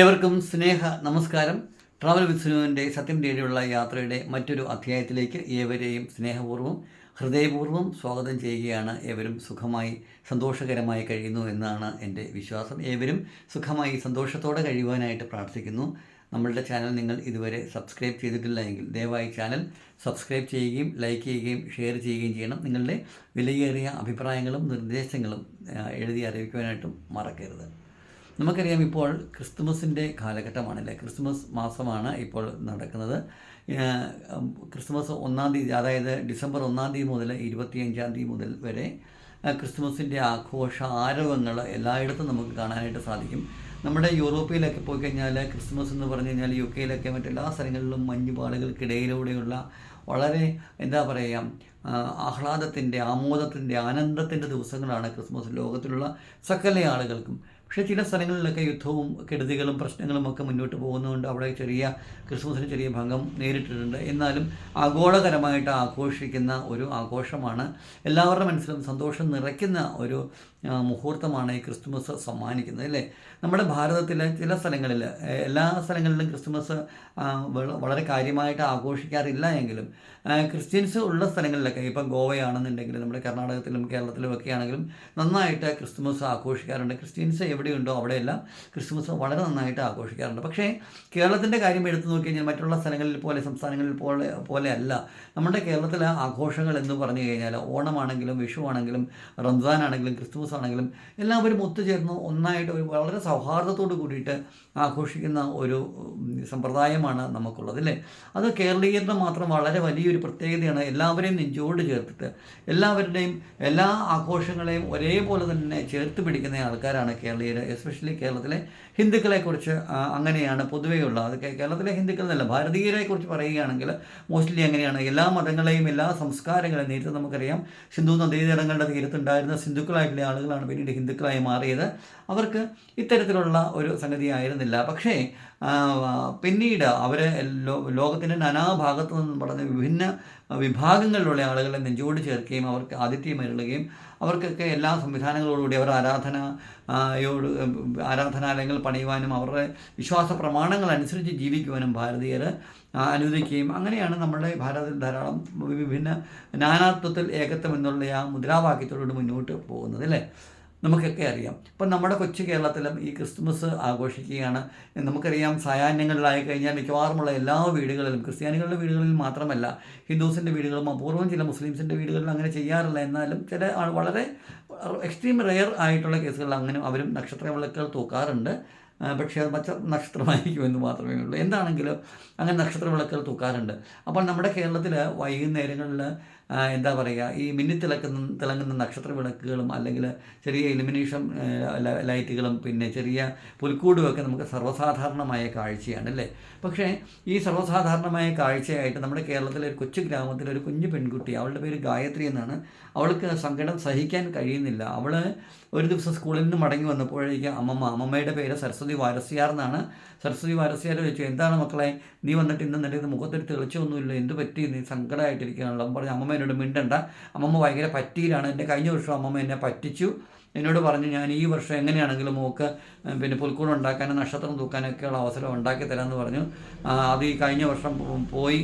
ഏവർക്കും സ്നേഹ നമസ്കാരം. ട്രാവൽ വിസ്നുവിന്റെ സത്യം തേടിയുള്ള യാത്രയുടെ മറ്റൊരു അധ്യായത്തിലേക്ക് ഏവരെയും സ്നേഹപൂർവം ഹൃദയപൂർവം സ്വാഗതം ചെയ്യുകയാണ്. ഏവരും സുഖമായി സന്തോഷകരമായി കഴിയുന്നു എന്നാണ് എന്റെ വിശ്വാസം. ഏവരും സുഖമായി സന്തോഷത്തോടെ കഴിയുവാനായിട്ട് പ്രാർത്ഥിക്കുന്നു. നമ്മളുടെ ചാനൽ നിങ്ങൾ ഇതുവരെ സബ്സ്ക്രൈബ് ചെയ്തിട്ടില്ല എങ്കിൽ ദയവായി ചാനൽ സബ്സ്ക്രൈബ് ചെയ്യുകയും ലൈക്ക് ചെയ്യുകയും ഷെയർ ചെയ്യുകയും ചെയ്യണം. നിങ്ങളുടെ വിലയേറിയ അഭിപ്രായങ്ങളും നിർദ്ദേശങ്ങളും എഴുതി അറിയിക്കുവാനായിട്ടും മറക്കരുത്. നമുക്കറിയാം ഇപ്പോൾ ക്രിസ്തുമസിന്റെ കാലഘട്ടമാണല്ലേ? ക്രിസ്തുമസ് മാസമാണ് ഇപ്പോൾ നടക്കുന്നത്. ക്രിസ്മസ് ക്രിസ്തുമസ് ഒന്നാം തീയതി അതായത് ഡിസംബർ ഒന്നാം തീയതി മുതൽ ഇരുപത്തിയഞ്ചാം തീയതി മുതൽ വരെ ക്രിസ്തുമസിന്റെ ആഘോഷ ആരവങ്ങൾ എല്ലായിടത്തും നമുക്ക് കാണാനായിട്ട് സാധിക്കും. നമ്മുടെ യൂറോപ്പിലൊക്കെ പോയി കഴിഞ്ഞാൽ ക്രിസ്മസ് എന്ന് പറഞ്ഞു കഴിഞ്ഞാൽ യു കെയിലൊക്കെ മറ്റെല്ലാ സ്ഥലങ്ങളിലും മഞ്ഞുപാടുകൾക്കിടയിലൂടെയുള്ള വളരെ എന്താ പറയുക ആഹ്ലാദത്തിന്റെ ആമോദത്തിന്റെ ആനന്ദത്തിന്റെ ദിവസങ്ങളാണ് ക്രിസ്മസ് ലോകത്തിലുള്ള സകല ആളുകൾക്കും പക്ഷേ ചില സ്ഥലങ്ങളിലൊക്കെ യുദ്ധവും കെടുതികളും പ്രശ്നങ്ങളും ഒക്കെ മുന്നോട്ട് പോകുന്നതുകൊണ്ട് അവിടെ ചെറിയ ക്രിസ്മസിന് ചെറിയ ഭംഗം നേരിട്ടിട്ടുണ്ട്. എന്നാലും ആഗോളകരമായിട്ട് ആഘോഷിക്കുന്ന ഒരു ആഘോഷമാണ്. എല്ലാവരുടെ മനസ്സിലും സന്തോഷം നിറയ്ക്കുന്ന ഒരു മുഹൂർത്തമാണ് ഈ ക്രിസ്തുമസ് സമ്മാനിക്കുന്നത് അല്ലേ? നമ്മുടെ ഭാരതത്തിലെ ചില സ്ഥലങ്ങളിൽ എല്ലാ സ്ഥലങ്ങളിലും ക്രിസ്തുമസ് വളരെ കാര്യമായിട്ട് ആഘോഷിക്കാറില്ല എങ്കിലും ക്രിസ്ത്യൻസ് ഉള്ള സ്ഥലങ്ങളിലൊക്കെ ഇപ്പം ഗോവയാണെന്നുണ്ടെങ്കിൽ നമ്മുടെ കർണാടകത്തിലും കേരളത്തിലും ഒക്കെ ആണെങ്കിലും നന്നായിട്ട് ക്രിസ്തുമസ് ആഘോഷിക്കാറുണ്ട്. ക്രിസ്ത്യൻസ് എവിടെയുണ്ടോ അവിടെയെല്ലാം ക്രിസ്മസ് വളരെ നന്നായിട്ട് ആഘോഷിക്കാറുണ്ട്. പക്ഷേ കേരളത്തിന്റെ കാര്യം എടുത്തു നോക്കി കഴിഞ്ഞാൽ മറ്റുള്ള സ്ഥലങ്ങളിൽ പോലെ സംസ്ഥാനങ്ങളിൽ പോലെ പോലെയല്ല നമ്മുടെ കേരളത്തിലെ ആഘോഷങ്ങൾ എന്ന് പറഞ്ഞു കഴിഞ്ഞാൽ ഓണമാണെങ്കിലും വിഷു ആണെങ്കിലും റംസാൻ ആണെങ്കിലും ക്രിസ്മസ് ആണെങ്കിലും എല്ലാവരും ഒത്തുചേർന്ന് ഒന്നായിട്ട് ഒരു വളരെ സൗഹാർദ്ദത്തോട് കൂടിയിട്ട് ആഘോഷിക്കുന്ന ഒരു സമ്പ്രദായമാണ് നമുക്കുള്ളത് അല്ലേ? അത് കേരളീയരുടെ മാത്രം വളരെ വലിയൊരു പ്രത്യേകതയാണ്. എല്ലാവരെയും നെഞ്ചോട് ചേർത്തിട്ട് എല്ലാവരുടെയും എല്ലാ ആഘോഷങ്ങളെയും ഒരേപോലെ തന്നെ ചേർത്ത് പിടിക്കുന്ന ആൾക്കാരാണ് കേരളീയർ. എസ്പെഷ്യലി കേരളത്തിലെ ഹിന്ദുക്കളെക്കുറിച്ച് അങ്ങനെയാണ് പൊതുവെയുള്ള അത് കേരളത്തിലെ ഹിന്ദുക്കൾ എന്നല്ല ഭാരതീയരെ കുറിച്ച് പറയുകയാണെങ്കിൽ മോസ്റ്റ്ലി അങ്ങനെയാണ്. എല്ലാ മതങ്ങളെയും എല്ലാ സംസ്കാരങ്ങളെയും നേരിട്ട് നമുക്കറിയാം. സിന്ധു നദീതടങ്ങളുടെ തീരത്തുണ്ടായിരുന്ന സിന്ധുക്കളായിട്ടുള്ള ആളുകളാണ് പിന്നീട് ഹിന്ദുക്കളായി മാറിയത്. അവർക്ക് ഇത്തരത്തിലുള്ള ഒരു സംഗതി ആയിരുന്നില്ല പക്ഷേ പിന്നീട് അവർ ലോകത്തിന്റെ നാനാഭാഗത്തു നിന്നും പറഞ്ഞ വിഭിന്ന വിഭാഗങ്ങളിലുള്ള ആളുകളെ നെഞ്ചോട് ചേർക്കുകയും അവർക്ക് ആതിഥ്യം അരുളുകയും അവർക്കൊക്കെ എല്ലാ സംവിധാനങ്ങളോടുകൂടി അവർ ആരാധന യോട് ആരാധനാലയങ്ങൾ പണിയുവാനും അവരുടെ വിശ്വാസ പ്രമാണങ്ങൾ അനുസരിച്ച് ജീവിക്കുവാനും ഭാരതീയർ അനുവദിക്കുകയും അങ്ങനെയാണ് നമ്മുടെ ഭാരതത്തിൽ ധാരാളം വിഭിന്ന നാനാത്വത്തിൽ ഏകത്വം എന്നുള്ള ആ മുദ്രാവാക്യത്തോടുകൂടി മുന്നോട്ട് പോകുന്നത് അല്ലേ? നമുക്കൊക്കെ അറിയാം. ഇപ്പം നമ്മുടെ കൊച്ചു കേരളത്തിലും ഈ ക്രിസ്മസ് ആഘോഷിക്കുകയാണ്. നമുക്കറിയാം സായാഹ്നങ്ങളിലായി കഴിഞ്ഞാൽ മിക്കവാറുമുള്ള എല്ലാ വീടുകളിലും ക്രിസ്ത്യാനികളുടെ വീടുകളിൽ മാത്രമല്ല ഹിന്ദുസിന്റെ വീടുകളും അപൂർവം ചില മുസ്ലിംസിന്റെ വീടുകളിലും അങ്ങനെ ചെയ്യാറില്ല. എന്നാലും ചില വളരെ എക്സ്ട്രീം റെയർ ആയിട്ടുള്ള കേസുകളിൽ അങ്ങനെ അവരും നക്ഷത്ര വിളക്കുകൾ തൂക്കാറുണ്ട്. പക്ഷേ അത് മറ്റ നക്ഷത്രമായിരിക്കും എന്ന് മാത്രമേ ഉള്ളൂ. എന്താണെങ്കിലും അങ്ങനെ നക്ഷത്ര വിളക്കുകൾ തൂക്കാറുണ്ട്. അപ്പോൾ നമ്മുടെ കേരളത്തിൽ വൈകുന്നേരങ്ങളിൽ എന്താ പറയുക ഈ മിന്നിത്തിളക്കുന്ന തിളങ്ങുന്ന നക്ഷത്ര വിളക്കുകളും അല്ലെങ്കിൽ ചെറിയ ഇലുമിനേഷൻ ലൈറ്റുകളും പിന്നെ ചെറിയ പുൽക്കൂടും ഒക്കെ നമുക്ക് സർവസാധാരണമായ കാഴ്ചയാണ് അല്ലേ? പക്ഷേ ഈ സർവസാധാരണമായ കാഴ്ചയായിട്ട് നമ്മുടെ കേരളത്തിലെ ഒരു കൊച്ചു ഗ്രാമത്തിലെ ഒരു കുഞ്ഞു പെൺകുട്ടി അവളുടെ പേര് ഗായത്രി എന്നാണ്. അവൾക്ക് സങ്കടം സഹിക്കാൻ കഴിയുന്നില്ല. അവൾ ഒരു ദിവസം സ്കൂളിൽ നിന്ന് മടങ്ങി വന്നപ്പോഴേക്ക് അമ്മമ്മ അമ്മമ്മയുടെ പേര് സരസ്വതി വാരസ്യാർ എന്നാണ്. സരസ്വതി വാരസ്യാർ ചോദിച്ചു എന്താണ് മക്കളെ നീ വന്നിട്ട് ഇന്ന് നിന്റെ മുഖത്തൊരു തെളിച്ചൊന്നുമില്ല എന്ത് പറ്റി? നീ സങ്കടമായിട്ടിരിക്കുകയാണല്ലോ. പറഞ്ഞു അമ്മമ്മ എന്നോട് മിണ്ടണ്ട. അമ്മമ്മ ഭയങ്കര പറ്റിയിലാണ്. എന്റെ കഴിഞ്ഞ വർഷം അമ്മമ്മ എന്നെ പറ്റിച്ചു. എന്നോട് പറഞ്ഞു ഞാൻ ഈ വർഷം എങ്ങനെയാണെങ്കിലും മോക്ക് പിന്നെ പുൽക്കൂട് ഉണ്ടാക്കാനും നക്ഷത്രം തൂക്കാനൊക്കെയുള്ള അവസരം ഉണ്ടാക്കി തരാമെന്ന് പറഞ്ഞു. അത് ഈ കഴിഞ്ഞ വർഷം പോയി.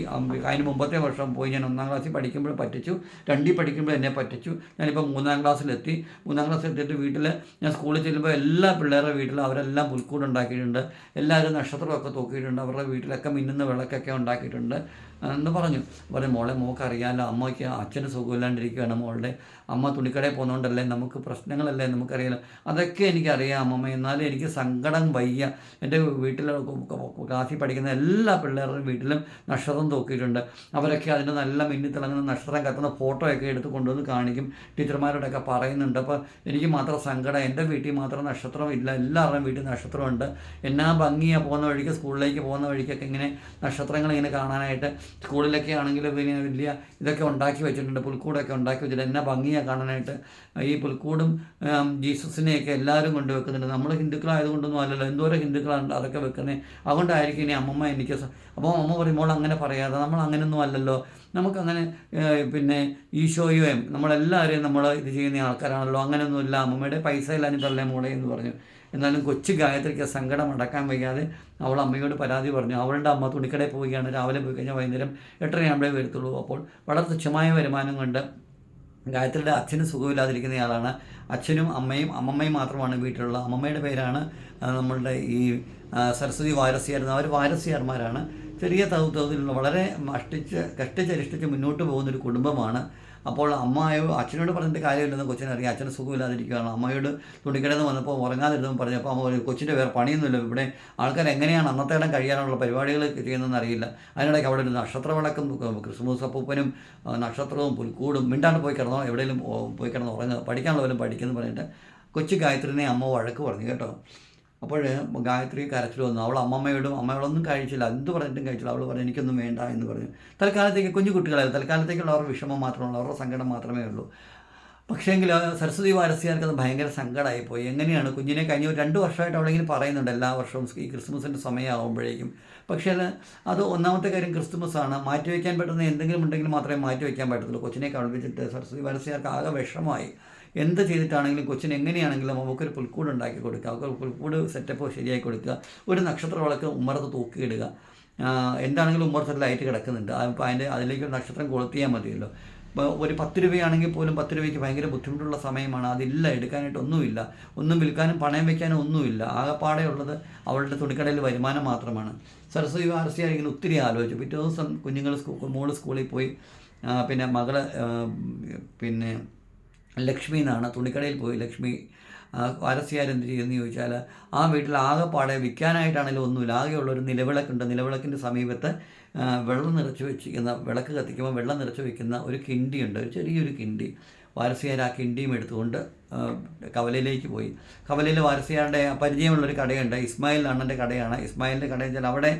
അതിന് മുമ്പത്തെ വർഷം പോയി. ഞാൻ ഒന്നാം ക്ലാസ്സിൽ പഠിക്കുമ്പോൾ പറ്റിച്ചു. രണ്ടിൽ പഠിക്കുമ്പോൾ എന്നെ പറ്റിച്ചു. ഞാനിപ്പോൾ മൂന്നാം ക്ലാസ്സിലെത്തി. മൂന്നാം ക്ലാസ്സിൽ എത്തിയിട്ട് വീട്ടിൽ ഞാൻ സ്കൂളിൽ ചെല്ലുമ്പോൾ എല്ലാ പിള്ളേരുടെ വീട്ടിലും അവരെല്ലാം പുൽക്കൂട് ഉണ്ടാക്കിയിട്ടുണ്ട്. എല്ലാവരും നക്ഷത്രമൊക്കെ തൂക്കിയിട്ടുണ്ട്. അവരുടെ വീട്ടിലൊക്കെ മിന്നുന്ന വിളക്കൊക്കെ ഉണ്ടാക്കിയിട്ടുണ്ട്. എന്ന് പറഞ്ഞു. പറഞ്ഞു മോളെ മോൾക്ക് അറിയാമല്ലോ അമ്മയ്ക്ക് അച്ഛന് സുഖമില്ലാണ്ടിരിക്കുകയാണ്. മോളുടെ അമ്മ തുണിക്കടയിൽ പോകുന്നതുകൊണ്ടല്ലേ നമുക്ക് പ്രശ്നങ്ങളല്ലേ നമുക്കറിയാലോ. അതൊക്കെ എനിക്കറിയാം അമ്മമ്മ. എന്നാലും എനിക്ക് സങ്കടം വയ്യ. എന്റെ വീട്ടിൽ ക്ലാസ്സിൽ പഠിക്കുന്ന എല്ലാ പിള്ളേരുടെയും വീട്ടിലും നക്ഷത്രം തൂക്കിയിട്ടുണ്ട്. അവരൊക്കെ അതിന്റെ നല്ല മിന്നി തിളങ്ങുന്ന നക്ഷത്രം കത്തുന്ന ഫോട്ടോയൊക്കെ എടുത്ത് കൊണ്ടുവന്ന് കാണിക്കും. ടീച്ചർമാരോടൊക്കെ പറയുന്നുണ്ട്. അപ്പോൾ എനിക്ക് മാത്രം സങ്കടം. എന്റെ വീട്ടിൽ മാത്രം നക്ഷത്രം ഇല്ല. എല്ലാവരുടെയും വീട്ടിൽ നക്ഷത്രമുണ്ട്. എന്നാ ഭംഗിയാണ് പോകുന്ന വഴിക്ക് സ്കൂളിലേക്ക് പോകുന്ന വഴിക്കൊക്കെ ഇങ്ങനെ നക്ഷത്രങ്ങൾ ഇങ്ങനെ കാണാനായിട്ട് സ്കൂളിലൊക്കെ ആണെങ്കിൽ പിന്നെ വലിയ ഇതൊക്കെ ഉണ്ടാക്കി വെച്ചിട്ടുണ്ട് പുൽക്കൂടൊക്കെ ഉണ്ടാക്കി വെച്ചിട്ടുണ്ട്. എന്നാ ഭംഗിയാണ് കാണാനായിട്ട്. ഈ പുൽക്കൂടും ജീസസിനെയൊക്കെ എല്ലാവരും കൊണ്ട് വെക്കുന്നുണ്ട്. നമ്മൾ ഹിന്ദുക്കളായതുകൊണ്ടൊന്നും അല്ലല്ലോ. എന്തോരം ഹിന്ദുക്കളാണ് അതൊക്കെ വെക്കുന്നത് അതുകൊണ്ടായിരിക്കും ഇനി അമ്മമ്മ എനിക്ക് അപ്പോൾ അമ്മ പറയുമ്പോൾ അങ്ങനെ പറയാതെ നമ്മൾ അങ്ങനെയൊന്നും അല്ലല്ലോ. നമുക്കങ്ങനെ പിന്നെ ഈശോയും നമ്മളെല്ലാവരെയും നമ്മൾ ഇത് ചെയ്യുന്ന ആൾക്കാരാണല്ലോ. അങ്ങനെയൊന്നുമില്ല. അമ്മമ്മയുടെ പൈസ ഇല്ലാഞ്ഞിട്ടല്ലേ മോളെ എന്ന് പറഞ്ഞു. എന്നാലും കൊച്ചു ഗായത്രിക്ക് സങ്കടം അടക്കാൻ വയ്യാതെ അവൾ അമ്മയോട് പരാതി പറഞ്ഞു. അവളുടെ അമ്മ തുണിക്കടയിൽ പോവുകയാണ്. രാവിലെ പോയി കഴിഞ്ഞാൽ വൈകുന്നേരം എട്ടരയാകുമ്പോഴേ വരത്തുള്ളൂ. അപ്പോൾ വളരെ തുച്ഛമായ വരുമാനം കൊണ്ട് ഗായത്രിയുടെ അച്ഛന് സുഖമില്ലാതിരിക്കുന്നയാളാണ്. അച്ഛനും അമ്മയും അമ്മമ്മയും മാത്രമാണ് വീട്ടിലുള്ള അമ്മമ്മയുടെ പേരാണ് നമ്മളുടെ ഈ സരസ്വതി വാരസ്യായിരുന്നു അവർ വാരസ്യാർമാരാണ്. ചെറിയ തോതിലുള്ള വളരെ കഷ്ടിച്ച് കഷ്ടിച്ചരിഷ്ടിച്ച് മുന്നോട്ട് പോകുന്നൊരു കുടുംബമാണ് അപ്പോൾ അമ്മയോ അച്ഛനോട് പറഞ്ഞിട്ട് കാര്യമില്ലെന്ന് കൊച്ചിനറിയാം അച്ഛന് സുഖമില്ലാതിരിക്കുകയാണ്. അമ്മയോട് തുണിക്കടന്ന് വന്നപ്പോൾ ഉറങ്ങാതിരുന്നു പറഞ്ഞു അപ്പോൾ അമ്മ പറഞ്ഞു കൊച്ചിന്റെ വേറെ പണിയൊന്നുമില്ല. ഇവിടെ ആൾക്കാർ എങ്ങനെയാണ് അന്നത്തെ ഇടം കഴിയാനുള്ള പരിപാടികൾ ചെയ്യുന്നതെന്ന് അറിയില്ല. അതിനിടയ്ക്ക് അവിടെ ഒരു നക്ഷത്ര വിളക്കും ക്രിസ്മസ് അപ്പൂപ്പനും നക്ഷത്രവും പുൽക്കൂടും മിണ്ടാണ്ട് പോയി കിടന്നോ എവിടെയെങ്കിലും പോയി കിടന്ന് ഉറങ്ങുക പഠിക്കാനുള്ളവരും പഠിക്കുന്നു പറഞ്ഞിട്ട് കൊച്ചു ഗായത്രിനെ അമ്മ വഴക്ക് പറഞ്ഞു കേട്ടോ. അപ്പോൾ ഗായത്രി കരച്ചിൽ വന്നു. അവൾ അമ്മമ്മയോടും അമ്മയോടൊന്നും കഴിച്ചില്ല. എന്ത് പറഞ്ഞിട്ടും കഴിച്ചില്ല. അവൾ പറഞ്ഞു എനിക്കൊന്നും വേണ്ട എന്ന് പറഞ്ഞു. തൽക്കാലത്തേക്ക് കുഞ്ഞു കുട്ടികളായിരുന്നു തൽക്കാലത്തേക്കുള്ള അവരുടെ വിഷമം മാത്രമുള്ളൂ അവരുടെ സങ്കടം മാത്രമേ ഉള്ളൂ. പക്ഷേങ്കിൽ സരസ്വതി വാരസ്യാർക്ക് അത് ഭയങ്കര സങ്കടമായി പോയി എങ്ങനെയാണ്? കുഞ്ഞിനെ കഴിഞ്ഞ രണ്ട് വർഷമായിട്ട് അവളിങ്ങനെ പറയുന്നുണ്ട്. എല്ലാ വർഷവും ഈ ക്രിസ്മസിന്റെ സമയമാകുമ്പോഴേക്കും പക്ഷേ അത് ഒന്നാമത്തെ കാര്യം ക്രിസ്മസാണ് മാറ്റിവെക്കാൻ പറ്റുന്ന എന്തെങ്കിലും ഉണ്ടെങ്കിൽ മാത്രമേ മാറ്റിവെക്കാൻ പറ്റത്തുള്ളൂ. കൊച്ചിനെ കളിപ്പിച്ചിട്ട് സരസ്വതി വാരസ്യാർക്ക് ആകെ വിഷമമായി. എന്ത് ചെയ്തിട്ടാണെങ്കിലും കൊച്ചിന് എങ്ങനെയാണെങ്കിലും നമുക്കൊരു പുൽക്കൂട് ഉണ്ടാക്കി കൊടുക്കുക. അവർക്ക് പുൽക്കൂട് സെറ്റപ്പ് ശരിയാക്കി കൊടുക്കുക. ഒരു നക്ഷത്ര വിളക്ക് ഉമ്മറത്ത് തൂക്കിയിടുക. എന്താണെങ്കിലും ഉമ്മറത്ത് ലൈറ്റ് കിടക്കുന്നുണ്ട്. അപ്പോൾ അതിന്റെ അതിലേക്ക് ഒരു നക്ഷത്രം കൊളുത്തിയാൽ മതിയല്ലോ. ഒരു പത്ത് രൂപയാണെങ്കിൽ പോലും പത്ത് രൂപയ്ക്ക് ഭയങ്കര ബുദ്ധിമുട്ടുള്ള സമയമാണ്. അതില്ല എടുക്കാനായിട്ട് ഒന്നുമില്ല. ഒന്നും വിൽക്കാനും പണയം വെക്കാനും ഒന്നുമില്ല. ആകെപ്പാടെ ഉള്ളത് അവളുടെ തുണിക്കടയിൽ വരുമാനം മാത്രമാണ്. സരസ്വതി വാരസ്യാർ ഇങ്ങനെ ഒത്തിരി ആലോചിച്ചു. പിറ്റേ ദിവസം കുഞ്ഞുങ്ങൾ സ്കൂ മോൾ സ്കൂളിൽ പോയി. പിന്നെ മകൾ പിന്നെ ലക്ഷ്മി എന്നാണ്. തുണിക്കടയിൽ പോയി ലക്ഷ്മി വാരസ്യാർ എന്ത് ചെയ്യുമെന്ന് ചോദിച്ചാൽ ആ വീട്ടിൽ ആകെപ്പാടെ വിൽക്കാനായിട്ടാണെങ്കിലും ഒന്നുമില്ല. ആകെയുള്ള ഒരു നിലവിളക്കുണ്ട്. നിലവിളക്കിന്റെ സമീപത്ത് വെള്ളം നിറച്ച് വെച്ചിരിക്കുന്ന വിളക്ക് കത്തിക്കുമ്പോൾ വെള്ളം നിറച്ച് വയ്ക്കുന്ന ഒരു കിണ്ടിയുണ്ട്. ഒരു ചെറിയൊരു കിണ്ടി. വാരസ്യാർ ഇന്ത്യയും എടുത്തുകൊണ്ട് കവലയിലേക്ക് പോയി. കവലയിൽ വാരസികാരുടെ പരിചയമുള്ളൊരു കടയുണ്ട്. ഇസ്മായിൽ അണ്ണന്റെ കടയാണ്. ഇസ്മായിലിന്റെ കടയിൽ വെച്ചാൽ അവിടെ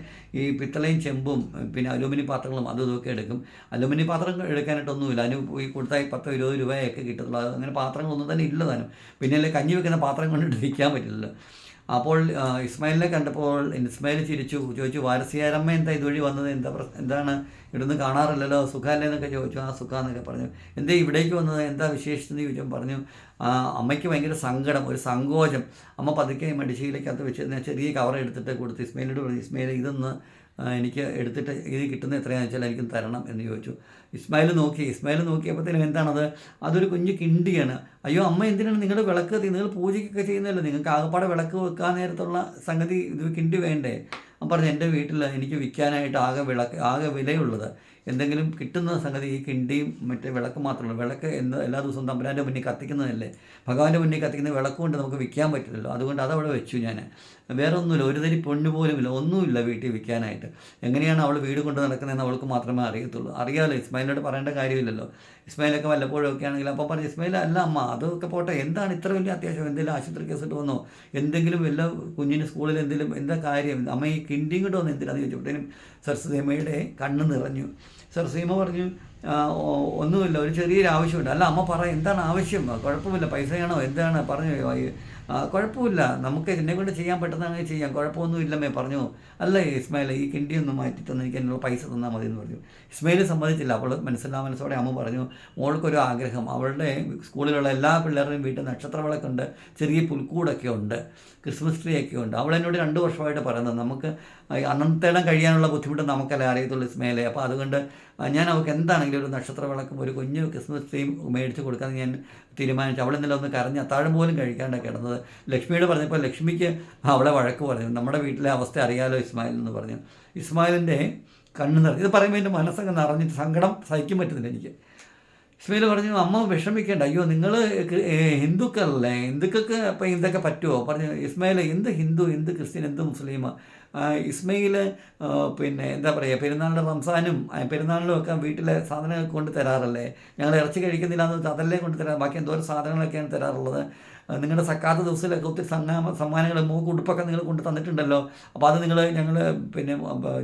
ഈ പിത്തളയും ചെമ്പും പിന്നെ അലുമിനി പാത്രങ്ങളും അതും ഇതൊക്കെ എടുക്കും. അലുമിനി പാത്രം എടുക്കാനായിട്ടൊന്നുമില്ല. അതിന് പോയി കൊടുത്താൽ പത്തോ ഇരുപത് രൂപയൊക്കെ കിട്ടത്തുള്ളൂ. അങ്ങനെ പാത്രങ്ങളൊന്നും തന്നെ ഇല്ല താനും. പിന്നെ കഞ്ഞി വെക്കുന്ന പാത്രം കൊണ്ടിട്ട് വിൽക്കാൻ പറ്റില്ലല്ലോ. അപ്പോൾ ഇസ്മായിലിനെ കണ്ടപ്പോൾ ഇസ്മായിൽ ചിരിച്ചു ചോദിച്ചു വാരസിയാരമ്മ എന്താ ഇതുവഴി വന്നത്? എന്താ എന്താണ്? ഇവിടുന്ന് കാണാറില്ലല്ലോ? സുഖമല്ലേ? എന്നൊക്കെ ചോദിച്ചു. ആ സുഖ എന്നൊക്കെ പറഞ്ഞു. എന്തേ ഇവിടേക്ക് വന്നത്? എന്താ വിശേഷിച്ചെന്ന് ചോദിച്ചു പറഞ്ഞു അമ്മയ്ക്ക് ഭയങ്കര സങ്കടം ഒരു സങ്കോചം. അമ്മ പതുക്കെ മടിശീലക്കകത്ത് വെച്ച് ചെറിയ കവർ എടുത്തിട്ട് കൊടുത്തു ഇസ്മയിലോട് പറഞ്ഞു ഇസ്മയിൽ ഇതൊന്ന് എനിക്ക് എടുത്തിട്ട് ഇത് കിട്ടുന്ന എത്രയാണെന്ന് വെച്ചാൽ എനിക്ക് തരണം എന്ന് ചോദിച്ചു. ഇസ്മായിൽ നോക്കി. ഇസ്മായിൽ നോക്കിയപ്പോഴത്തേനും എന്താണത്? അതൊരു കുഞ്ഞു കിണ്ടിയാണ്. അയ്യോ അമ്മ എന്തിനാണ് നിങ്ങൾ വിളക്ക് നിങ്ങൾ പൂജയ്ക്കൊക്കെ ചെയ്യുന്നല്ലോ നിങ്ങൾക്ക് ആകപ്പാടെ വിളക്ക് വെക്കാൻ നേരത്തുള്ള സംഗതി ഇത് കിണ്ടി വേണ്ടേ? അപ്പം പറഞ്ഞു എന്റെ വീട്ടിൽ എനിക്ക് വിൽക്കാനായിട്ട് ആകെ വിളക്ക് ആകെ വിലയുള്ളത് എന്തെങ്കിലും കിട്ടുന്ന സംഗതി ഈ കിണ്ടിയും മറ്റേ വിളക്ക് മാത്രമല്ല. വിളക്ക് എന്ന് എല്ലാ ദിവസവും തമ്പുരാന്റെ മുന്നിൽ കത്തിക്കുന്നതല്ലേ? ഭഗവാന്റെ മുന്നിൽ കത്തിക്കുന്ന വിളക്ക് കൊണ്ട് നമുക്ക് വിൽക്കാൻ പറ്റില്ലല്ലോ. അതുകൊണ്ട് അതവിടെ വെച്ചു ഞാൻ വേറെ ഒന്നുമില്ല ഒരു തരി പൊണ്ണു പോലുമില്ല. ഒന്നുമില്ല വീട്ടിൽ വിൽക്കാനായിട്ട്. എങ്ങനെയാണ് അവൾ വീട് കൊണ്ട് നടക്കുന്നതെന്ന് അവൾക്ക് മാത്രമേ അറിയത്തുള്ളൂ. അറിയാമല്ലോ ഇസ്മായിലിനോട് പറയേണ്ട കാര്യമില്ലല്ലോ. ഇസ്മായിലൊക്കെ വല്ലപ്പോഴും ഒക്കെ ആണെങ്കിൽ അപ്പോൾ പറഞ്ഞു ഇസ്മായിൽ അല്ല അമ്മ അതൊക്കെ പോട്ടെ. എന്താണ് ഇത്ര വലിയ അത്യാവശ്യം? എന്തെങ്കിലും ആശുപത്രി കേസിട്ട് വന്നോ? എന്തെങ്കിലും വല്ല കുഞ്ഞിന് സ്കൂളിൽ എന്തെങ്കിലും എന്താ കാര്യം? അമ്മ ഈ കിണ്ടിയും കൊണ്ട് വന്ന് എന്തിനാണെന്ന് ചോദിച്ചപ്പോഴത്തേനും സരസ്വതി അമ്മയുടെ കണ്ണ് നിറഞ്ഞു. സരസ്വതി സീമ പറഞ്ഞു ഒന്നുമില്ല ഒരു ചെറിയൊരു ആവശ്യമുണ്ട്. അല്ല അമ്മ പറ എന്താണ് ആവശ്യം? കുഴപ്പമില്ല പൈസയാണോ എന്താണ്? പറഞ്ഞു "അയ്യോ, ആ, കുഴപ്പമില്ല. നമുക്ക് എന്നെ കൊണ്ട് ചെയ്യാൻ പറ്റുന്നതാണെങ്കിൽ ചെയ്യാം. കുഴപ്പമൊന്നും ഇല്ലമ്മേ പറഞ്ഞു. അല്ല ഇസ്മായിൽ ഈ കിണ്ടി ഒന്ന് മാറ്റി തന്നെ എനിക്ക് എന്നുള്ള പൈസ തന്നാൽ മതി എന്ന് പറഞ്ഞു. ഇസ്മായിൽ സമ്മതിച്ചില്ല. അവൾ മനസ്സിലാ മനസ്സോടെ അമ്മ പറഞ്ഞു മോൾക്കൊരു ആഗ്രഹം. അവളുടെ സ്കൂളിലുള്ള എല്ലാ പിള്ളേരുടെയും വീട്ടിൽ നക്ഷത്ര വിളക്കുണ്ട് ചെറിയ പുൽക്കൂടൊക്കെ ഉണ്ട് ക്രിസ്മസ് ട്രീ ഒക്കെ ഉണ്ട്. അവൾ എന്നോട് രണ്ട് വർഷമായിട്ട് പറയുന്നത്. നമുക്ക് അന്നത്തേടം കഴിയാനുള്ള ബുദ്ധിമുട്ട് നമുക്കല്ലേ അറിയത്തുള്ളൂ ഇസ്മയിലെ. അപ്പോൾ അതുകൊണ്ട് ഞാൻ അവൾക്ക് എന്താണെങ്കിലും ഒരു നക്ഷത്ര വിളക്കും ഒരു കുഞ്ഞു ക്രിസ്മസ് ട്രീയും മേടിച്ച് കൊടുക്കാൻ ഞാൻ തീരുമാനിച്ചു. ഇന്നലെ ഒന്ന് കരഞ്ഞ് അത്താഴം പോലും കഴിക്കാണ്ട് കിടന്നത് ലക്ഷ്മിയോട് പറഞ്ഞപ്പോൾ ലക്ഷ്മിക്ക് അവളെ വഴക്ക് പറഞ്ഞു നമ്മുടെ വീട്ടിലെ അവസ്ഥ അറിയാലോ ഇസ്മായിൽ എന്ന് പറഞ്ഞു. ഇസ്മായിലിന്റെ കണ്ണ് നിറഞ്ഞു. ഇത് പറയുമ്പോൾ എന്റെ മനസ്സൊക്കെ നിറഞ്ഞിട്ട് സങ്കടം സഹിക്കാൻ പറ്റുന്നില്ല എനിക്ക്. ഇസ്മായിൽ പറഞ്ഞു അമ്മ വിഷമിക്കേണ്ട. അയ്യോ നിങ്ങൾ ഹിന്ദുക്കളല്ലേ? ഹിന്ദുക്കൾക്ക് ഇപ്പം ഇതൊക്കെ പറ്റുമോ? പറഞ്ഞു ഇസ്മായിൽ എന്ത് ഹിന്ദു? എന്ത് ക്രിസ്ത്യൻ? എന്ത് മുസ്ലിം? ഇസ്മയിൽ പിന്നെ എന്താ പറയുക പെരുന്നാളിന്റെ റംസാനും പെരുന്നാളിലും ഒക്കെ വീട്ടിലെ സാധനങ്ങൾ കൊണ്ട് തരാറല്ലേ? ഞങ്ങൾ ഇറച്ചി കഴിക്കുന്നില്ല എന്ന് അതല്ലേ കൊണ്ട് തരാറ് ബാക്കി എന്തോരം സാധനങ്ങളൊക്കെയാണ് തരാറുള്ളത്? നിങ്ങളുടെ സക്കാത്ത ദിവസത്തിലൊക്കെ ഒത്തിരി സങ്ങാമ സമ്മാനങ്ങൾ മൂക്ക് ഉടുപ്പൊക്കെ നിങ്ങൾ കൊണ്ട് തന്നിട്ടുണ്ടല്ലോ അപ്പോൾ അത് നിങ്ങൾ ഞങ്ങൾ പിന്നെ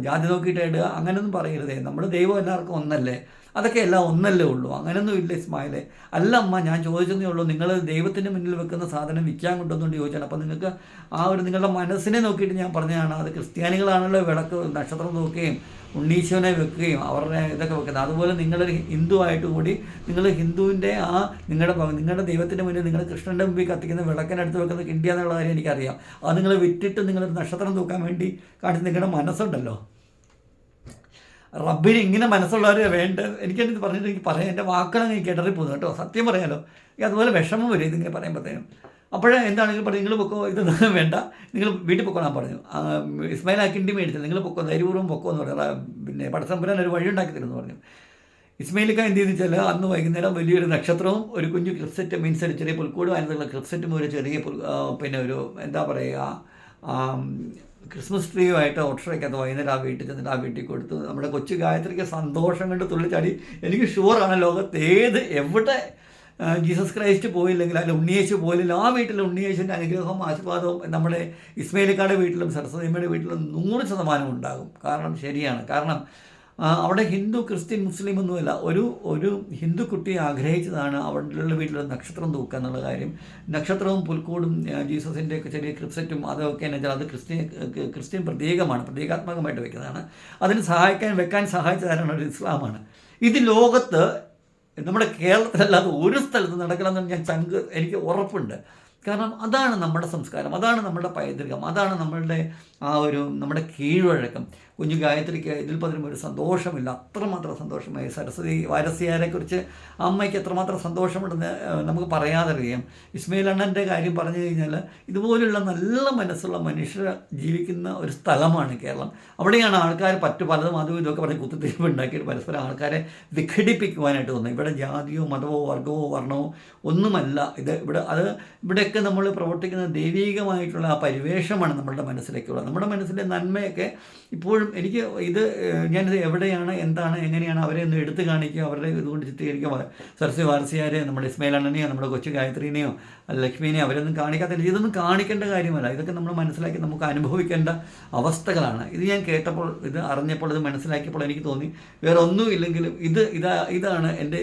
ജാതി നോക്കിയിട്ട് ഇടുക അങ്ങനെയൊന്നും പറയരുതേ. നമ്മൾ ദൈവം എല്ലാവർക്കും ഒന്നല്ലേ? അതൊക്കെ എല്ലാം ഒന്നല്ലേ ഉള്ളൂ. അങ്ങനെയൊന്നും ഇല്ല ഇസ്മായിലെ. അല്ല അമ്മ ഞാൻ ചോദിച്ചതേ ഉള്ളൂ. നിങ്ങൾ ദൈവത്തിന്റെ മുന്നിൽ വെക്കുന്ന സാധനം വിൽക്കാൻ കൊണ്ടുവന്നുകൊണ്ട് ചോദിച്ചാണ്. അപ്പോൾ നിങ്ങൾക്ക് ആ ഒരു നിങ്ങളുടെ മനസ്സിനെ നോക്കിയിട്ട് ഞാൻ പറഞ്ഞതാണ്. അത് ക്രിസ്ത്യാനികളാണല്ലോ വിളക്ക് നക്ഷത്രം നോക്കുകയും ഉണ്ണീശോനെ വെക്കുകയും അവരുടെ ഇതൊക്കെ വെക്കുന്നത്. അതുപോലെ നിങ്ങളൊരു ഹിന്ദു ആയിട്ട് കൂടി നിങ്ങൾ ഹിന്ദുവിന്റെ ആ നിങ്ങളുടെ നിങ്ങളുടെ ദൈവത്തിന്റെ മുന്നിൽ നിങ്ങൾ കൃഷ്ണന്റെ മുമ്പിൽ കത്തിക്കുന്ന വിളക്കിനടുത്ത് വെക്കുന്ന ഇന്ത്യ എന്നുള്ള കാര്യം എനിക്കറിയാം. അത് നിങ്ങൾ വിറ്റിട്ട് നിങ്ങളൊരു നക്ഷത്രം തൂക്കാൻ വേണ്ടി കാണിച്ച് നിങ്ങളുടെ മനസ്സുണ്ടല്ലോ. റബ്ബിന് ഇങ്ങനെ മനസ്സുള്ളവർ വേണ്ട. എനിക്കെന്നെ പറഞ്ഞിട്ട് എനിക്ക് പറയാം എന്റെ വാക്കുകൾ എനിക്ക് ഇടറി പോകുന്നു കേട്ടോ. സത്യം പറയാലോ. ഈ അതുപോലെ വിഷമം വരും ഇതിങ്ങനെ പറയുമ്പോഴത്തേനും. അപ്പോഴേ എന്താണെങ്കിലും പറഞ്ഞു നിങ്ങൾ പൊക്കോ ഇത് വേണ്ട. നിങ്ങൾ വീട്ടിൽ പൊക്കോളാൻ പറഞ്ഞു. ആ, ഇസ്മായിൽ ആക്കിന്റെ മേടിച്ചത് നിങ്ങൾ പൊക്കോ ധൈര്യപൂർവം പൊക്കോ എന്ന് പറഞ്ഞു. പിന്നെ പടസമ്പരാൻ ഒരു വഴി ഉണ്ടാക്കി തരുമെന്ന് പറഞ്ഞു. ഇസ്മയിലിക്ക എന്ത് ചെയ്തു വെച്ചാൽ അന്ന് വൈകുന്നേരം വലിയൊരു നക്ഷത്രവും ഒരു കുഞ്ഞു ക്രിപ്സെറ്റ് മീൻസ് ഒരു ചെറിയ പുൽക്കൂട് അതിനുള്ള ക്രിപ്സെറ്റും ഒരു ചെറിയ പുൽ പിന്നെ ഒരു എന്താ പറയുക ക്രിസ്മസ് ട്രീയുമായിട്ട് ഓട്ടോറിക്കകത്ത് വൈകുന്നേരം ആ വീട്ടിൽ ചെന്നിട്ട് ആ വീട്ടിൽ കൊടുത്തു. നമ്മുടെ കൊച്ചു ഗായത്രിക്ക് സന്തോഷം കണ്ട് തുള്ളിച്ചാടി എനിക്ക് ഷുവറാണ് ലോകത്ത് ഏത് എവിടെ ജീസസ് ക്രൈസ്റ്റ് പോയില്ലെങ്കിൽ അതിൽ ഉണ്ണിയേശു പോയില്ലെങ്കിൽ ആ വീട്ടിൽ ഉണ്ണിയേശുവിന്റെ അനുഗ്രഹവും ആശീർവാദവും നമ്മുടെ ഇസ്മയിലിക്കാരുടെ വീട്ടിലും സരസ്വതിയമ്മയുടെ വീട്ടിലും നൂറ് ശതമാനം ഉണ്ടാകും. കാരണം ശരിയാണ്. കാരണം അവിടെ ഹിന്ദു ക്രിസ്ത്യൻ മുസ്ലിം ഒന്നുമില്ല. ഒരു ഒരു ഹിന്ദു കുട്ടി ആഗ്രഹിച്ചതാണ് അവരുടെ വീട്ടിൽ ഒരു നക്ഷത്രം തൂക്കുക എന്നുള്ള കാര്യം. നക്ഷത്രവും പുൽക്കൂടും ജീസസിന്റെ ചെറിയ ക്രിപ്സെറ്റും അതൊക്കെ എന്ന് വെച്ചാൽ അത് ക്രിസ്ത്യൻ ക്രിസ്ത്യൻ പ്രത്യേകമാണ് പ്രത്യേകാത്മകമായിട്ട് വെക്കുന്നതാണ്. അതിന് സഹായിക്കാൻ വെക്കാൻ സഹായിച്ചതാരാണ് ഒരു ഇസ്ലാമാണ്. ഇത് ലോകത്ത് നമ്മുടെ കേരളത്തിലല്ലാതെ ഒരു സ്ഥലത്ത് നടക്കണമെന്ന് ഞാൻ ചങ്ക് എനിക്ക് ഉറപ്പുണ്ട്. കാരണം അതാണ് നമ്മുടെ സംസ്കാരം അതാണ് നമ്മുടെ പൈതൃകം അതാണ് നമ്മളുടെ ആ ഒരു നമ്മുടെ കീഴ്വഴക്കം. കുഞ്ഞു ഗായത്രിക്ക് ഇതിൽ പതിനും ഒരു സന്തോഷമില്ല. അത്രമാത്രം സന്തോഷമായി സരസ്വതി വാരസ്യാരെക്കുറിച്ച് അമ്മയ്ക്ക് എത്രമാത്രം സന്തോഷമുണ്ടെന്ന് നമുക്ക് പറയാതറിയാം. ഇസ്മയിൽ അണ്ണന്റെ കാര്യം പറഞ്ഞു കഴിഞ്ഞാൽ ഇതുപോലുള്ള നല്ല മനസ്സുള്ള മനുഷ്യർ ജീവിക്കുന്ന ഒരു സ്ഥലമാണ് കേരളം. അവിടെയാണ് ആൾക്കാർ പറ്റു പലതും അതും ഇതൊക്കെ പറഞ്ഞ് കുത്തിത്തിരിപ്പ് ഉണ്ടാക്കിയിട്ട് പരസ്പരം ആൾക്കാരെ വിഘടിപ്പിക്കുവാനായിട്ട് തോന്നുന്നത്. ഇവിടെ ജാതിയോ മതമോ വർഗമോ വർണമോ ഒന്നുമല്ല. ഇത് ഇവിടെ അത് ഇവിടെയൊക്കെ നമ്മൾ പ്രവർത്തിക്കുന്ന ദൈവീകമായിട്ടുള്ള ആ പരിവേഷമാണ് നമ്മളുടെ മനസ്സിലേക്കുള്ളത്. നമ്മുടെ മനസ്സിലെ നന്മയൊക്കെ ഇപ്പോഴും എനിക്ക് ഇത് ഞാനിത് എവിടെയാണ് എന്താണ് എങ്ങനെയാണ് അവരെ ഒന്ന് എടുത്തു കാണിക്കുക അവരുടെ ഇതുകൊണ്ട് ചിത്രീകരിക്കുക. സരസ്വതി വാർസിയാരെ നമ്മുടെ ഇസ്മയിൽ അണ്ണനെയോ നമ്മുടെ കൊച്ചു ഗായത്രീനെയോ ലക്ഷ്മിനെയോ അവരൊന്നും കാണിക്കാത്തില്ല ഇതൊന്നും കാണിക്കേണ്ട കാര്യമല്ല. ഇതൊക്കെ നമ്മൾ മനസ്സിലാക്കി നമുക്ക് അനുഭവിക്കേണ്ട അവസ്ഥകളാണ്. ഇത് ഞാൻ കേട്ടപ്പോൾ ഇത് അറിഞ്ഞപ്പോൾ ഇത് മനസ്സിലാക്കിയപ്പോൾ എനിക്ക് തോന്നി. വേറെ ഒന്നും ഇല്ലെങ്കിലും ഇത് ഇതാ ഇതാണ് എന്റെ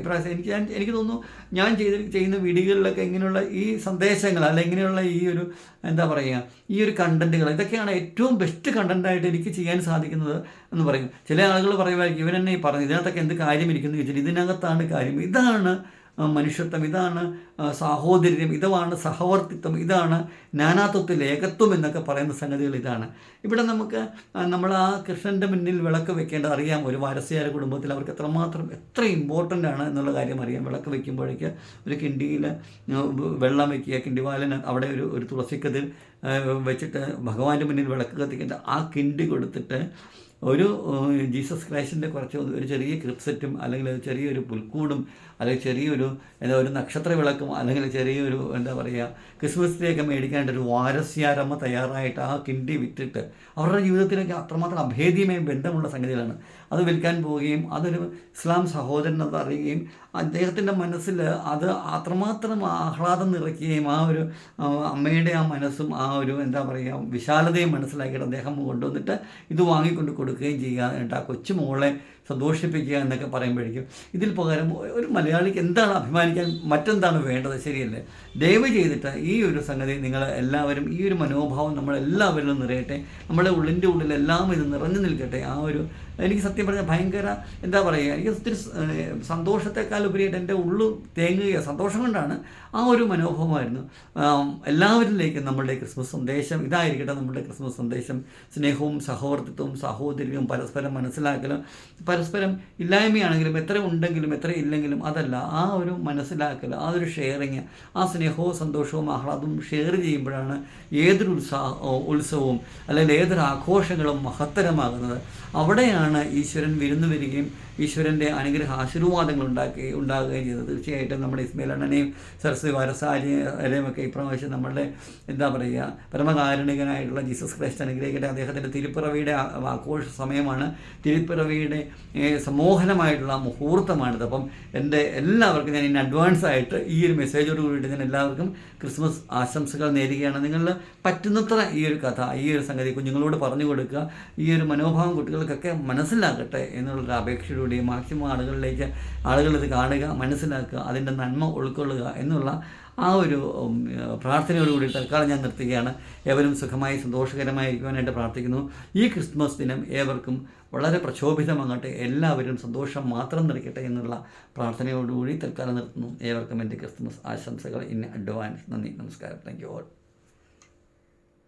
ഇപ്രാവശ്യം എനിക്ക് ഞാൻ എനിക്ക് തോന്നുന്നു ഞാൻ ചെയ്ത് ചെയ്യുന്ന വീഡിയോകളിലൊക്കെ ഇങ്ങനെയുള്ള ഈ സന്ദേശങ്ങൾ അല്ല ഇങ്ങനെയുള്ള ഈ ഒരു എന്താ പറയുക ഈ ഒരു കണ്ടന്റുകൾ ഇതൊക്കെയാണ് ഏറ്റവും ബെസ്റ്റ് കണ്ടന്റായിട്ട് എനിക്ക് ചെയ്യാൻ സാധിക്കുന്നത് എന്ന് പറയും. ചില ആളുകൾ പറയുമായിരിക്കും ഇവൻ എന്നെ ഈ പറഞ്ഞു ഇതിനകത്തൊക്കെ എന്ത് കാര്യം ഇരിക്കുന്നു? ചോദിച്ചാൽ ഇതിനകത്താണ് കാര്യം ഇതാണ് മനുഷ്യത്വം ഇതാണ് സാഹോദര്യം ഇതാണ് സഹവർത്തിത്വം ഇതാണ് നാനാത്വത്തിൽ ഏകത്വം എന്നൊക്കെ പറയുന്ന സംഗതികൾ ഇതാണ്. ഇവിടെ നമുക്ക് നമ്മൾ ആ കൃഷ്ണന്റെ മുന്നിൽ വിളക്ക് വെക്കേണ്ടത് അറിയാം. ഒരു വാരസ്യാര കുടുംബത്തിൽ അവർക്ക് എത്രമാത്രം എത്ര ഇമ്പോർട്ടന്റ് ആണ് എന്നുള്ള കാര്യം അറിയാം. വിളക്ക് വെക്കുമ്പോഴേക്ക് ഒരു കിണ്ടിയിൽ വെള്ളം വയ്ക്കുക കിണ്ടിവാലിന് അവിടെ ഒരു ഒരു തുളസിക്കതിൽ വെച്ചിട്ട് ഭഗവാന്റെ മുന്നിൽ വിളക്ക് കത്തിക്കേണ്ട ആ കിണ്ടി കൊടുത്തിട്ട് ഒരു ജീസസ് ക്രൈസ്റ്റിന്റെ കുറച്ച് ഒരു ചെറിയ ക്രിപ്സെറ്റും അല്ലെങ്കിൽ ചെറിയൊരു പുൽക്കൂടും അല്ലെങ്കിൽ ചെറിയൊരു എന്താ ഒരു നക്ഷത്ര വിളക്കും അല്ലെങ്കിൽ ചെറിയൊരു എന്താ പറയുക ക്രിസ്മസ് ട്രീ ഒക്കെ മേടിക്കാനായിട്ട് ഒരു വാരസ്യാരമ്മ തയ്യാറായിട്ട് ആ കിണ്ടി വിറ്റിട്ട് അവരുടെ ജീവിതത്തിലേക്ക് അത്രമാത്രം അഭേദ്യമായ ബന്ധമുള്ള സംഗതികളാണ്. അത് വിൽക്കാൻ പോവുകയും അതൊരു ഇസ്ലാം സഹോദരൻ എന്ന് അറിയുകയും അദ്ദേഹത്തിന്റെ മനസ്സിൽ അത് അത്രമാത്രം ആഹ്ലാദം നിറയ്ക്കുകയും ആ ഒരു അമ്മയുടെ ആ മനസ്സും ആ ഒരു എന്താ പറയുക വിശാലതയും മനസ്സിലാക്കിയിട്ട് അദ്ദേഹം കൊണ്ടുവന്നിട്ട് ഇത് വാങ്ങിക്കൊണ്ട് കൊടുക്കുകയും ചെയ്യുക. എന്നിട്ട് ആ കൊച്ചു മോളെ സന്തോഷിപ്പിക്കുക എന്നൊക്കെ പറയുമ്പോഴേക്കും ഇതിൽ പകരം ഒരു മലയാളിക്ക് എന്താണ് അഭിമാനിക്കാൻ മറ്റെന്താണ് വേണ്ടത് ശരിയല്ലേ? ദയവ് ചെയ്തിട്ട് ഈ ഒരു സംഗതി നിങ്ങൾ എല്ലാവരും ഈ ഒരു മനോഭാവം നമ്മളെല്ലാവരിലും നിറയട്ടെ. നമ്മുടെ ഉള്ളിന്റെ ഉള്ളിൽ എല്ലാം ഇത് നിറഞ്ഞു നിൽക്കട്ടെ. ആ ഒരു എനിക്ക് സത്യം പറഞ്ഞാൽ ഭയങ്കര എന്താ പറയുക എനിക്ക് ഒത്തിരി സന്തോഷത്തെക്കാൾ ഉപരിയായിട്ട് എന്റെ ഉള്ളു തേങ്ങുക സന്തോഷം കൊണ്ടാണ് ആ ഒരു മനോഭാവമായിരുന്നു. എല്ലാവരിലേക്കും നമ്മളുടെ ക്രിസ്മസ് സന്ദേശം ഇതായിരിക്കട്ടെ നമ്മളുടെ ക്രിസ്മസ് സന്ദേശം. സ്നേഹവും സഹവർത്തിത്വവും സാഹോദര്യവും പരസ്പരം മനസ്സിലാക്കലും പരസ്പരം ഇല്ലായ്മയാണെങ്കിലും എത്ര ഉണ്ടെങ്കിലും എത്ര ഇല്ലെങ്കിലും അതല്ല ആ ഒരു മനസ്സിലാക്കൽ ആ ഒരു ഷെയറിങ് ആ സ്നേഹവും സന്തോഷവും ആഹ്ലാദവും ഷെയർ ചെയ്യുമ്പോഴാണ് ഏതൊരു ഉത്സാഹ ഉത്സവവും അല്ലെങ്കിൽ ഏതൊരു ആഘോഷങ്ങളും മഹത്തരമാകുന്നത്. അവിടെയാണ് ഈശ്വരൻ വിരുന്നു വരികയും ഈശ്വരന്റെ അനുഗ്രഹ ആശീർവാദങ്ങൾ ഉണ്ടാക്കി ഉണ്ടാകുകയും ചെയ്തത്. തീർച്ചയായിട്ടും നമ്മുടെ ഇസ്മയിൽ അണ്ണനെയും സരസ്വതി വാരസാലിയും ഒക്കെ ഇപ്രാവശ്യം നമ്മളുടെ എന്താ പറയുക പരമകാരുണികനായിട്ടുള്ള ജീസസ് ക്രൈസ്റ്റ് അനുഗ്രഹിക്കട്ടെ. അദ്ദേഹത്തിന്റെ തിരുപ്പിറവിയുടെ ആഘോഷ സമയമാണ്. തിരുപ്പിറവിയുടെ സമോഹനമായിട്ടുള്ള മുഹൂർത്തമാണിത്. അപ്പം എന്റെ എല്ലാവർക്കും ഞാൻ ഇന്ന് അഡ്വാൻസ് ആയിട്ട് ഈ ഒരു മെസ്സേജോട് കൂടിയിട്ട് ഞാൻ എല്ലാവർക്കും ക്രിസ്മസ് ആശംസകൾ നേരുകയാണ്. നിങ്ങൾ പറ്റുന്നത്ര ഈ ഒരു കഥ ഈ ഒരു സംഗതി കുഞ്ഞുങ്ങളോട് പറഞ്ഞു കൊടുക്കുക. ഈ ഒരു മനോഭാവം കുട്ടികൾക്കൊക്കെ മനസ്സിലാക്കട്ടെ എന്നുള്ളൊരു അപേക്ഷയോടുകൂടി മാക്സിമം ആളുകളിലേക്ക് ആളുകളിത് കാണുക മനസ്സിലാക്കുക അതിന്റെ നന്മ ഉൾക്കൊള്ളുക എന്നുള്ള ആ ഒരു പ്രാർത്ഥനയോടുകൂടി തൽക്കാലം ഞാൻ നിർത്തുകയാണ്. ഏവരും സുഖമായി സന്തോഷകരമായിരിക്കുവാനായിട്ട് പ്രാർത്ഥിക്കുന്നു. ഈ ക്രിസ്മസ് ദിനം ഏവർക്കും വളരെ പ്രക്ഷോഭിതമാകട്ടെ. എല്ലാവരും സന്തോഷം മാത്രം നിറയ്ക്കട്ടെ എന്നുള്ള പ്രാർത്ഥനയോടുകൂടി തൽക്കാലം നിർത്തുന്നു. ഏവർക്കും എന്റെ ക്രിസ്മസ് ആശംസകൾ. In advance. നന്ദി. നമസ്കാരം. Thank you all